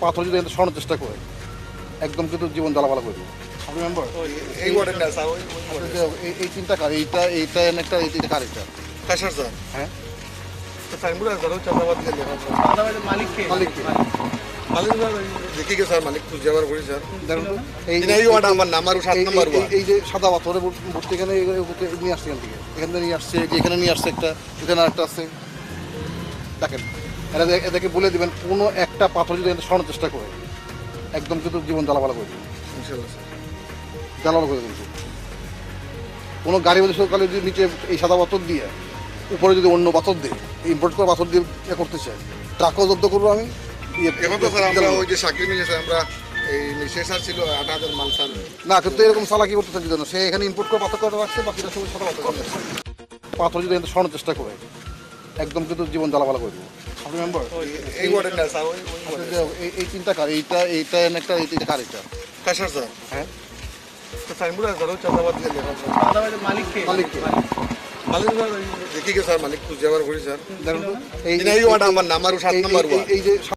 পাথর যদি সরানোর চেষ্টা করে একদম কিন্তু জীবন জ্বালাপালা করে আপনি মেম্বার এই তিনটা কার এইটা এইটা একটা এইটা কার এটা হ্যাঁ স্যার হ্যাঁ। তো স্যার ওই মালিক মালিক স্যার ওই দেখি গে স্যার মালিক খুঁজে করি স্যার দেখুন এই যে সাদা পাথরে এখানে নিয়ে আসছে এখান থেকে। এখান থেকে নিয়ে আসছে যে এখানে নিয়ে আসছে একটা এখানে একটা আছে। দেখেন এরা এদেরকে বলে দিবেন কোনো একটা পাথর যদি সরানোর চেষ্টা করে একদম কিন্তু জীবন জ্বালাপালা করে দেবে ইনশাল্লাহ স্যার। জ্বালাপালা করে দেবে কোনো গাড়ি মধ্যে সকালে যদি নিচে এই সাদা পাথর দিয়ে উপরে যদি অন্য পাথর দিয়ে ইম্পোর্ট করে পাথর দিয়ে ইয়ে করতে চাই ট্রাকও জব্দ করব আমি ইয়ে- এখন তো স্যার আমরা ওই যে নিয়ে আমরা এই ছিল আট হাজার মাল না কিন্তু এরকম করতে সে এখানে ইম্পোর্ট করে পাথর করে রাখছে বাকিটা সবাই সাদা পাথর যদি সরানোর চেষ্টা করে একদম কিন্তু জীবন জ্বালাপালা করে দেবো। আপনি মেম্বার এই ওয়ার্ডের না স্যার ওই ওই ওয়ার্ডের। এই এই তিনটা কার এইটা এইটা একটা এইটা কার এটা? হ্যাঁ স্যার হ্যাঁ। তো সাইনবোর্ড আছে স্যার চাঁদাবাদ গেলে মালিক কে? মালিক দেখি গে স্যার মালিক খুঁজে আবার ঘুরি স্যার এই এই ওয়ার্ড আমার নাম আর সাত নম্বর এই যে